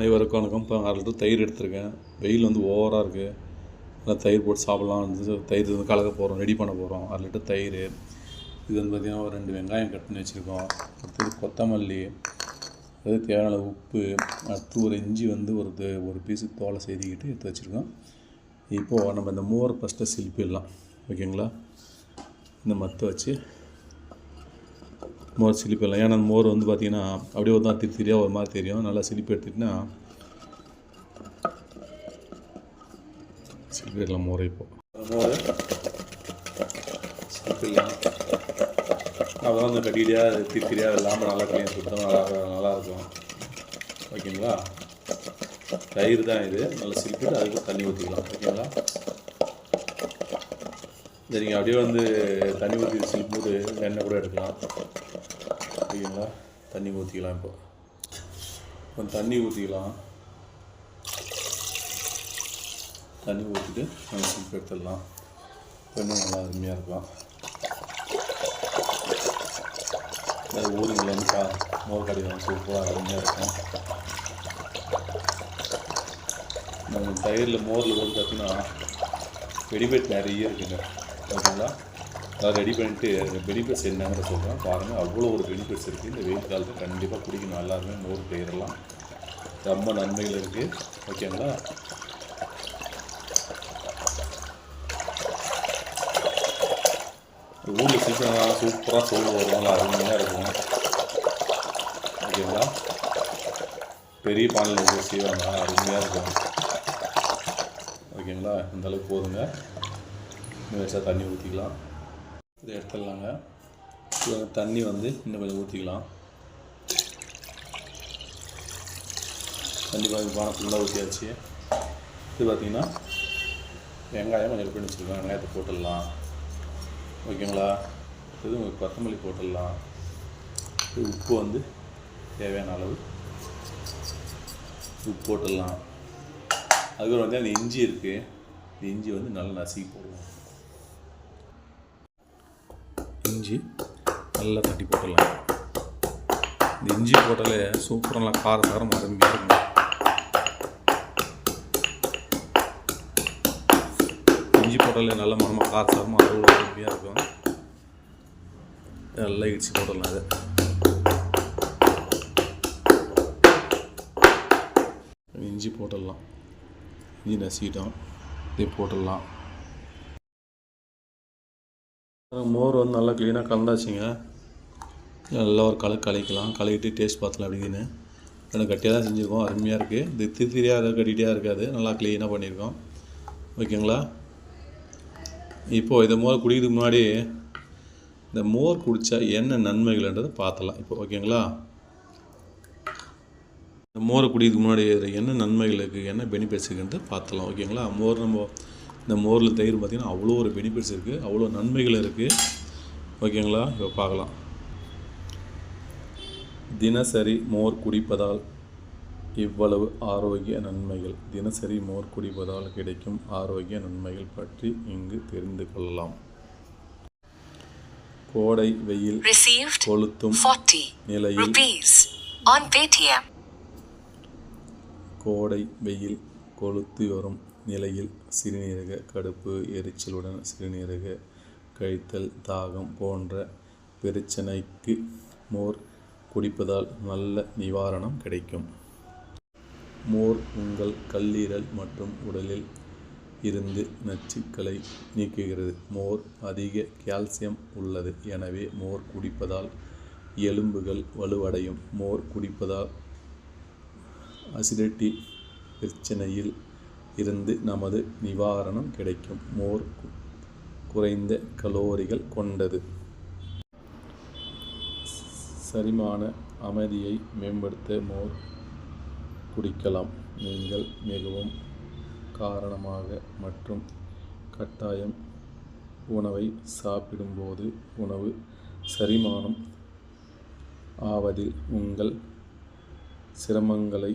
அனைவருக்கும் வணக்கம். இப்போ அரை லிட்டர் தயிர் எடுத்திருக்கேன். வெயில் வந்து ஓவராக இருக்குது நல்லா தயிர் போட்டு சாப்பிட்லாம். வந்து தயிர் வந்து கலக்க போகிறோம் ரெடி பண்ண போகிறோம் அரை லிட்டர் தயிர். இது வந்து பார்த்திங்கன்னா ஒரு ரெண்டு வெங்காயம் கட் பண்ணி வச்சுருக்கோம். அடுத்தது கொத்தமல்லி. அது தேவையான உப்பு. அடுத்து ஒரு இஞ்சி வந்து ஒரு ஒரு பீஸு தோலை செய்திக்கிட்டு எடுத்து வச்சுருக்கோம். இப்போது நம்ம இந்த மோர் ஃபஸ்ட்டு சிலிப்பிடலாம். ஓகேங்களா? இந்த மத்து வச்சு மோர் சிலிப்பிடலாம் ஏன்னா அந்த மோர் வந்து பார்த்தீங்கன்னா அப்படியே ஒரு தான் திரி ஒரு மாதிரி தெரியும். நல்லா சிலிப்பு எடுத்துட்டுனா சிலிப்பு எடுக்கலாம் மோரை இப்போ. மோர். சிலிப்பிடலாம் அப்புறம் வந்து கட்டிடியாக திரி திரியாக இல்லாமல் நல்லா க்ளீன் சுத்தம் நல்லா நல்லாயிருக்கும் ஓகேங்களா? தயிர் தான் இது. நல்லா சிலிப்பிட்டு அதுக்கு தண்ணி ஊற்றிக்கலாம் ஓகேங்களா? சரிங்க அப்படியே வந்து தண்ணி ஊற்றி சிலிப்பும்போது எண்ணெய் கூட எடுக்கலாம். ஓகேங்களா தண்ணி ஊற்றிக்கலாம் இப்போ. கொஞ்சம் தண்ணி ஊற்றிக்கலாம் தண்ணி ஊற்றிட்டு நம்ம சிலிப்பு எடுத்துடலாம். இன்னும் நல்லா அருமையாக இருக்கும். அது ஊருங்களில் வந்து கா மோர் கடையில் சூப்பராக அருமையாக இருக்கும். நம்ம தயிரில் மோரில் வந்து பார்த்தீங்கன்னா ரெடிமேட் நிறைய இருக்குங்க. ஓகேங்களா? அதை ரெடி பண்ணிட்டு பெனிஃபிட்ஸ் என்னங்கிற சொல்கிறேன் பாருங்கள் அவ்வளோ ஒரு பெனிஃபிட்ஸ் இருக்குது இந்த வெயில் காலத்தில் கண்டிப்பாக குடிக்கணும். எல்லாருமே மோர் பெயரெல்லாம் ரொம்ப நன்மைகள் இருக்குது ஓகேங்களா? ஊரில் சீக்கிரம் சூப்பராக சோறு வருவாங்க அருமையாக இருக்கும். ஓகேங்களா? பெரிய பானையில் செய்வாங்க. அருமையாக இருக்கும். ஓகேங்களா? இந்தளவுக்கு போதுங்க. இன்னும் தண்ணி ஊற்றிக்கலாம் இதை எடுத்துடலாங்க. இது தண்ணி வந்து இன்னும் கொஞ்சம் ஊற்றிக்கலாம் கண்டிப்பாக பாதி பானை ஃபுல்லாக ஊற்றியாச்சு இது பார்த்திங்கன்னா வெங்காயம் கொஞ்சம் பண்ணி வச்சுருக்கோம் வெங்காயத்தை போட்டுடலாம். ஓகேங்களா? இது உங்களுக்கு கொத்தமல்லி போட்டுடலாம். இது உப்பு வந்து தேவையான அளவு உப்பு போட்டுடலாம். அதுக்கப்புறம் வந்து அந்த இஞ்சி இருக்குது இந்த இஞ்சி வந்து நல்லா நசுக்கி போடுவோம் இஞ்சி நல்லா தட்டி போட்டுடலாம். இந்த இஞ்சி போட்டாலே சூப்பராக நல்லா கார சாரம் அருமையாக இருக்கும் இஞ்சி போட்டாலே நல்ல மரமாக கார சாரமாக அவ்வளோ அருமையாக இருக்கும். நல்லா இடிச்சு போட்டுடலாம் அதை. இஞ்சி போட்டுடலாம். இஞ்சி நசிக்கிட்டோம். இதை போட்டுடலாம். மோர் வந்து நல்லா க்ளீனாக கலந்தாச்சுங்க. நல்லா ஒரு கலக்கு கலைக்கலாம் கலக்கிட்டு டேஸ்ட் பார்த்தலாம் அப்படின்னு. நல்லா கட்டியாக தான் செஞ்சுருக்கோம். அருமையாக இருக்குது இது திருத்திரியாக கட்டிகிட்டே இருக்காது நல்லா க்ளீனாக பண்ணியிருக்கோம் ஓகேங்களா? இப்போது இந்த மோர் குடிக்கிறதுக்கு முன்னாடி இந்த மோர் குடித்தா என்ன நன்மைகள்ன்றதை பார்த்தலாம் இப்போ ஓகேங்களா? இந்த மோரை குடிக்கிறதுக்கு முன்னாடி என்ன நன்மைகள் இருக்குது என்ன பெனிஃபிட்ஸ் இருக்குன்ட்டு பார்த்தலாம் ஓகேங்களா? மோர் நம்ம இந்த மோரில் தயிர் பார்த்திங்கன்னா அவ்வளோ ஒரு பெனிஃபிட்ஸ் இருக்குது அவ்வளோ நன்மைகள் இருக்குது ஓகேங்களா? இப்போ பார்க்கலாம். தினசரி மோர் குடிப்பதால் இவ்வளவு ஆரோக்கிய நன்மைகள். தினசரி மோர் குடிப்பதால் கிடைக்கும் ஆரோக்கிய நன்மைகள் பற்றி இங்கு தெரிந்து கொள்ளலாம். கோடை வெயில் கொளுத்தும் 40 நிலையில். கோடை வெயில் கொளுத்து வரும் நிலையில் சிறுநீரக கடுப்பு எரிச்சலுடன் சிறுநீரக கழித்தல் தாகம் போன்ற பிரச்சனைக்கு மோர் குடிப்பதால் நல்ல நிவாரணம் கிடைக்கும். மோர் உங்கள் கல்லீரல் மற்றும் உடலில் இருந்து நச்சுக்களை நீக்குகிறது. மோர் அதிக கால்சியம் உள்ளது. எனவே மோர் குடிப்பதால் எலும்புகள் வலுவடையும். மோர் குடிப்பதால் அசிடிட்டி பிரச்சனையில் இருந்து நமது நிவாரணம் கிடைக்கும். மோர் குறைந்த கலோரிகள் கொண்டது. சரிமான அமைதியை மேம்படுத்த மோர் குடிக்கலாம். நீங்கள் மிகவும் காரணமாக மற்றும் கட்டாயம் உணவை சாப்பிடும்போது உணவு சரிமானம் ஆவதில் உங்கள் சிரமங்களை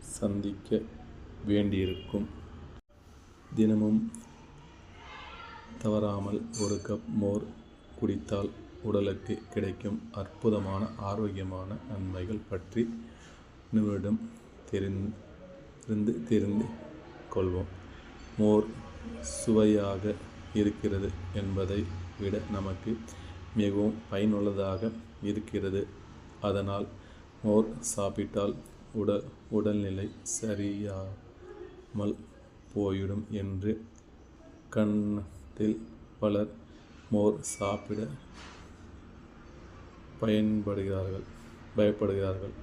சந்திக்க வேண்டியிருக்கும். தினமும் தவறாமல் ஒரு கப் மோர் குடித்தால் உடலுக்கு கிடைக்கும் அற்புதமான ஆரோக்கியமான நன்மைகள் பற்றி நிமிடம் தெரிந்து தெரிந்து கொள்வோம். மோர் சுவையாக இருக்கிறது என்பதை விட நமக்கு மிகவும் பயனுள்ளதாக இருக்கிறது. அதனால் மோர் சாப்பிட்டால் உடல் உடல்நிலை சரியாக மல் போயிடும் என்று கண்ணத்தில் பலர் மோர் சாப்பிட பயன்படுகிறார்கள் பயப்படுகிறார்கள்.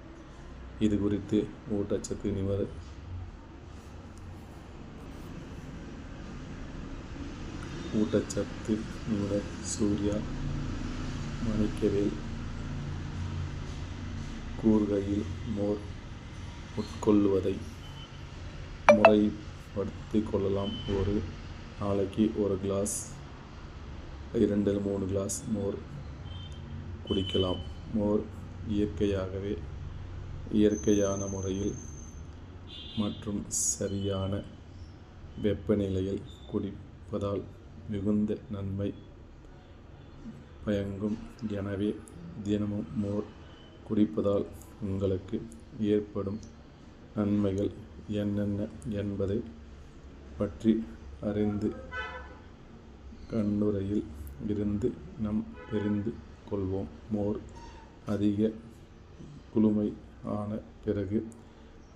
இது குறித்து ஊட்டச்சத்து நிவர ஊட்டச்சத்து நிபுணர் சூர்யா மணிக்கவேல் கூறுகையில் மோர் உட்கொள்வதை முறைப்படுத்திக் கொள்ளலாம் ஒரு நாளைக்கு ஒரு கிளாஸ் இரண்டு மூணு கிளாஸ் மோர் குடிக்கலாம். மோர் இயற்கையாகவே இயற்கையான முறையில் மற்றும் சரியான வெப்பநிலையில் குடிப்பதால் மிகுந்த நன்மை பயங்கும். எனவே தினமும் மோர் குடிப்பதால் உங்களுக்கு ஏற்படும் நன்மைகள் என்னென்ன என்பதை பற்றி அறிந்து கண்ணுரையில் இருந்து நாம் தெரிந்து கொள்வோம். மோர் அதிக குளுமை ஆன பிறகு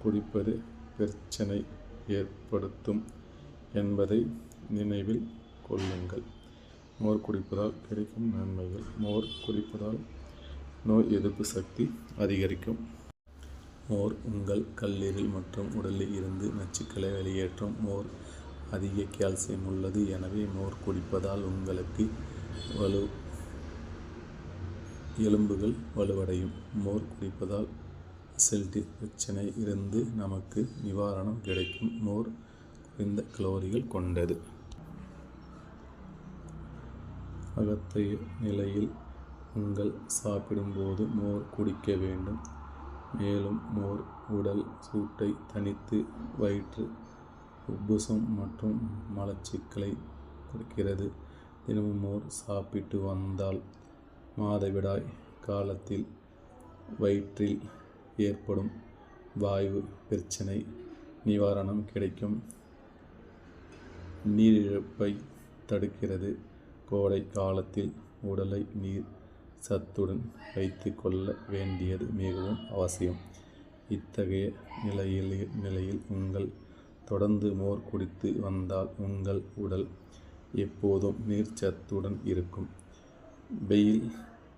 குடிப்பது பிரச்சனை ஏற்படுத்தும் என்பதை நினைவில் கொள்ளுங்கள். மோர் குடிப்பதால் கிடைக்கும் நன்மைகள். மோர் குடிப்பதால் நோய் எதிர்ப்பு சக்தி அதிகரிக்கும். மோர் உங்கள் கல்லீரல் மற்றும் உடலில் இருந்து நச்சுக்களை வெளியேற்றும். மோர் அதிக கால்சியம் உள்ளது. எனவே மோர் குடிப்பதால் உங்களுக்கு வலு எலும்புகள் வலுவடையும். மோர் குடிப்பதால் அசல்டி பிரச்சனை இருந்து நமக்கு நிவாரணம் கிடைக்கும். மோர் குறைந்த கலோரிகள் கொண்டது. அகத்தைய நிலையில் உங்கள் சாப்பிடும்போது மோர் குடிக்க வேண்டும். மேலும் மோர் உடல் சூட்டை தணித்து வயிற்று உப்புசம் மற்றும் மலச்சிக்கலை கொடுக்கிறது. தினமும் மோர் சாப்பிட்டு வந்தால் மாதவிடாய் காலத்தில் வயிற்றில் ஏற்படும் வாயு பிரச்சனை நிவாரணம் கிடைக்கும். நீரிழப்பை தடுக்கிறது. கோடை காலத்தில் உடலை நீர் சத்துடன் வைத்து கொள்ள வேண்டியது மிகவும் அவசியம். இத்தகைய நிலையில் நிலையில் உங்கள் தொடர்ந்து மோர் குடித்து வந்தால் உங்கள் உடல் எப்போதும் நீர்ச்சத்துடன் இருக்கும். வெயில்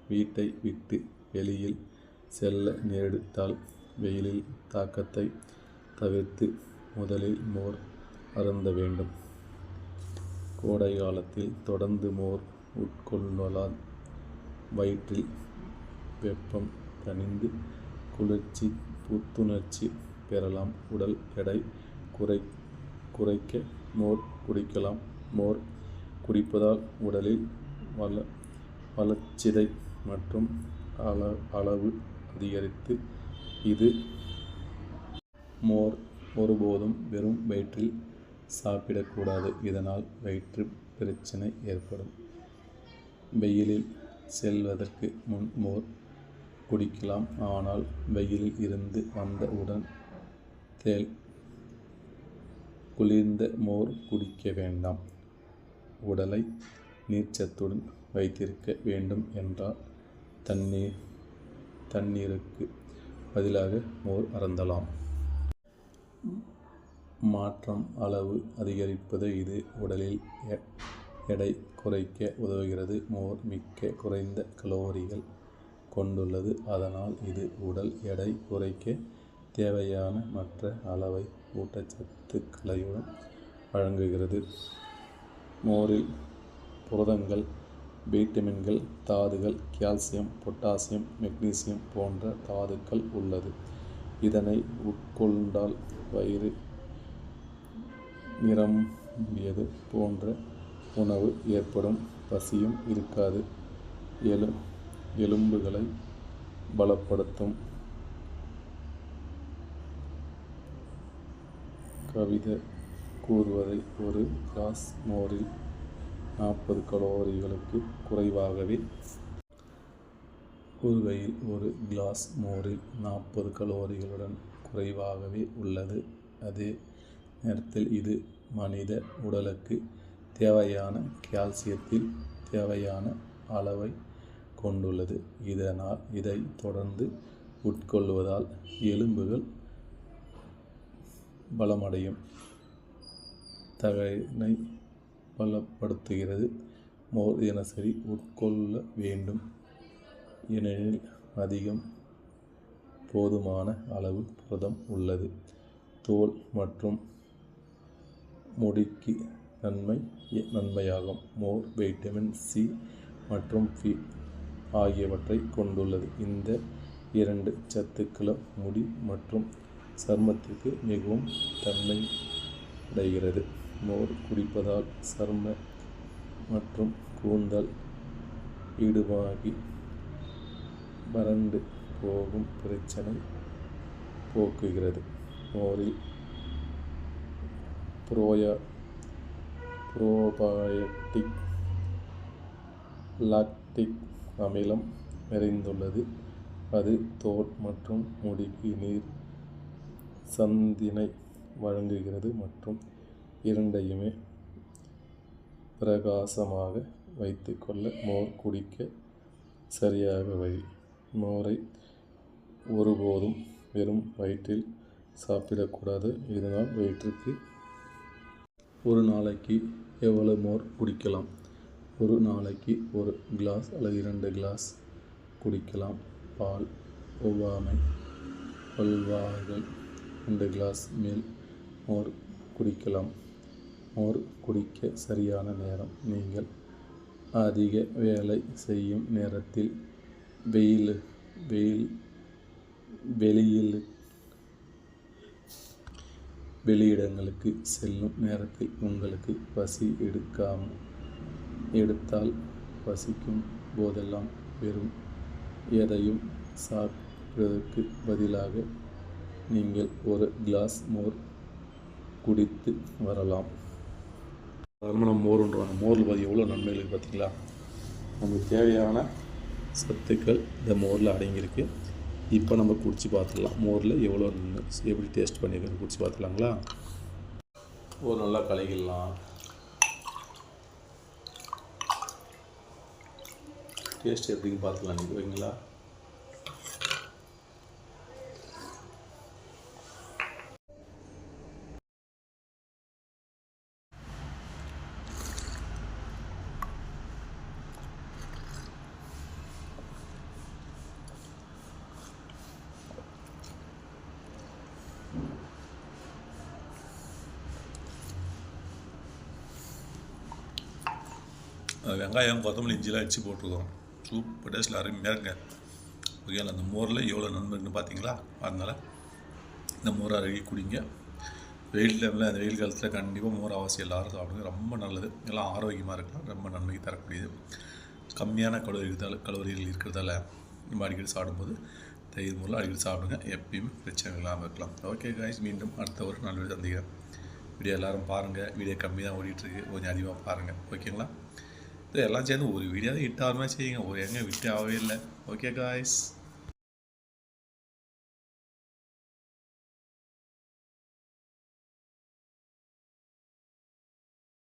வீட்டை விட்டு வெளியில் செல்ல நேரிட்டால் வெயிலில் தாக்கத்தை தவிர்த்து முதலில் மோர் அருந்த வேண்டும். கோடை காலத்தில் தொடர்ந்து மோர் உட்கொள்வதால் வயிற்றில் வெப்பம் தணிந்து குளிர்ச்சி புத்துணர்ச்சி பெறலாம். உடல் எடை குறை குறைக்க மோர் குடிக்கலாம். மோர் குடிப்பதால் உடலில் வள வளர்ச்சிதை மற்றும் அள அளவு அதிகரித்து இது மோர் ஒருபோதும் வெறும் வயிற்றில் சாப்பிடக்கூடாது. இதனால் வயிற்று பிரச்சனை ஏற்படும். வெயிலில் செல்வதற்கு முன் மோர் குடிக்கலாம். ஆனால் வெயிலில் இருந்து வந்தவுடன் தேல் குளிர்ந்த மோர் குடிக்க வேண்டாம். உடலை நீர்ச்சத்துடன் வைத்திருக்க வேண்டும் என்றால் தண்ணீர் தண்ணீருக்கு பதிலாக மோர் அருந்தலாம். மாற்றம் அளவு அதிகரிப்பது இது உடலில் எ- எடை குறைக்க உதவுகிறது. மோர் மிக்க குறைந்த கலோரிகள் கொண்டுள்ளது. அதனால் இது உடல் எடை குறைக்க தேவையான மற்ற அளவை ஊட்டச்சத்துக்களையும் வழங்குகிறது. மோரில் புரதங்கள் வைட்டமின்கள் தாதுகள் கால்சியம் பொட்டாசியம் மெக்னீசியம் போன்ற தாதுக்கள் உள்ளது. இதனை உட்கொண்டால் வயிறு நிரம்பியது போன்ற உணவு ஏற்படும் பசியும் இருக்காது. எலு எலும்புகளை பலப்படுத்தும். கவிதை கூறுவதை ஒரு கிளாஸ் மோரில் நாற்பது கலோரிகளுக்கு குறைவாகவே கூறுகையில் ஒரு கிளாஸ் மோரில் நாற்பது கலோரிகளுடன் குறைவாகவே உள்ளது. அதே நேரத்தில் இது மனித உடலுக்கு தேவையான கால்சியத்தில் தேவையான அளவை கொண்டுள்ளது. இதனால் இதை தொடர்ந்து உட்கொள்வதால் எலும்புகள் பலமடையும். தகனை பலப்படுத்துகிறது. மோர் தினசரி உட்கொள்ள வேண்டும். ஏனெனில் அதிகம் போதுமான அளவு புரதம் உள்ளது. தோல் மற்றும் முடிக்கு நன்மை நன்மையாகும். மோர் வைட்டமின் சி மற்றும் பி ஆகியவற்றை கொண்டுள்ளது. இந்த இரண்டு சத்துக்களும் முடி மற்றும் சருமத்திற்கு மிகவும் தன்மை அடைகிறது மோர் குடிப்பதால் சரும மற்றும் கூந்தல் ஈடுபாகி வறண்டு போகும் பிரச்சனை போக்குகிறது. மோரில் புரோயா ப்ரோபயோட்டிக் லாக்டிக் அமிலம் நிறைந்துள்ளது. அது தோல் மற்றும் முடிக்கு நீர் சந்தினை வழங்குகிறது மற்றும் இரண்டையுமே பிரகாசமாக வைத்துக்கொள்ள மோர் குடிக்க சரியாக வழி மோரை ஒருபோதும் வெறும் வயிற்றில் சாப்பிடக்கூடாது. இதனால் வயிற்றுக்கு ஒரு நாளைக்கு எவ்வளவு மோர் குடிக்கலாம்? ஒரு நாளைக்கு ஒரு கிளாஸ் அல்லது இரண்டு கிளாஸ் குடிக்கலாம். பால் ஒவ்வாமை பல்வார்கள் ரெண்டு கிளாஸ் மேல் மோர் குடிக்கலாம். மோர் குடிக்க சரியான நேரம். நீங்கள் அதிக வேலை செய்யும் நேரத்தில் வெயில் வெயில் வெளியில் வெளியிடங்களுக்கு செல்லும் நேரத்தில் உங்களுக்கு பசி எடுக்காம எடுத்தால் பசிக்கும் போதெல்லாம் வெறும் எதையும் சாப்பிடுவதற்கு பதிலாக நீங்கள் ஒரு கிளாஸ் மோர் குடித்து வரலாம். சாதாரணமாக நம்ம மோரில் பார்த்து எவ்வளோ நன்மைகள் பார்த்தீங்களா நமக்கு தேவையான சத்துக்கள் இந்த மோரில் அடங்கியிருக்கு. இப்போ நம்ம குடிச்சு பார்த்துக்கலாம் மோரில் எவ்வளோ எப்படி டேஸ்ட் பண்ணியிருக்கு குடிச்சு பார்த்துக்கலாங்களா? ஒரு நல்லா கலக்கிடலாம். டேஸ்ட் எப்படின்னு பார்த்துக்கலாம் நீங்கள் ஓகேங்களா வெங்காயம் கொத்தமல்லி இஞ்சிலாம் அடித்து போட்டிருக்கோம். சூப்பர் டேஸ்ட்டில் அருமையாக இருங்க ஓகேங்களா அந்த மோரில் எவ்வளோ நன்மை இருக்குன்னு பார்த்தீங்களா அதனால் இந்த மோரை அருகி குடிங்க. வெயில் டைமில் அந்த வெயில் காலத்தில் கண்டிப்பாக மோர் அவசியம் எல்லாரும் சாப்பிடுங்க. ரொம்ப நல்லது. எல்லாம் ஆரோக்கியமாக இருக்கலாம். ரொம்ப நன்மைக்கு தரக்கூடியது. கம்மியான கலோரிகள் கலோரிகள் இருக்கிறதால நம்ம அடிக்கடி சாப்பிடும்போது தயிர் மோரில் அடிக்கடி சாப்பிடுங்க. எப்பயுமே பிரச்சனை இல்லாமல் இருக்கலாம். ஓகே காய்ஸ் மீண்டும் அடுத்த ஒரு நல்ல வீடியோ சந்திக்கிறேன். வீடியோ எல்லோரும் பாருங்கள் வீடியோ கம்மி தான் ஓடிட்டுருக்கு கொஞ்சம் அதிகமாக பாருங்கள் ஓகேங்களா இதெல்லாம் சேர்ந்து ஒரு வீடியோ ஹிட் ஆகாமல் செய்யுங்க. ஒரு எங்கே விட்டு ஆகவே இல்லை. Okay guys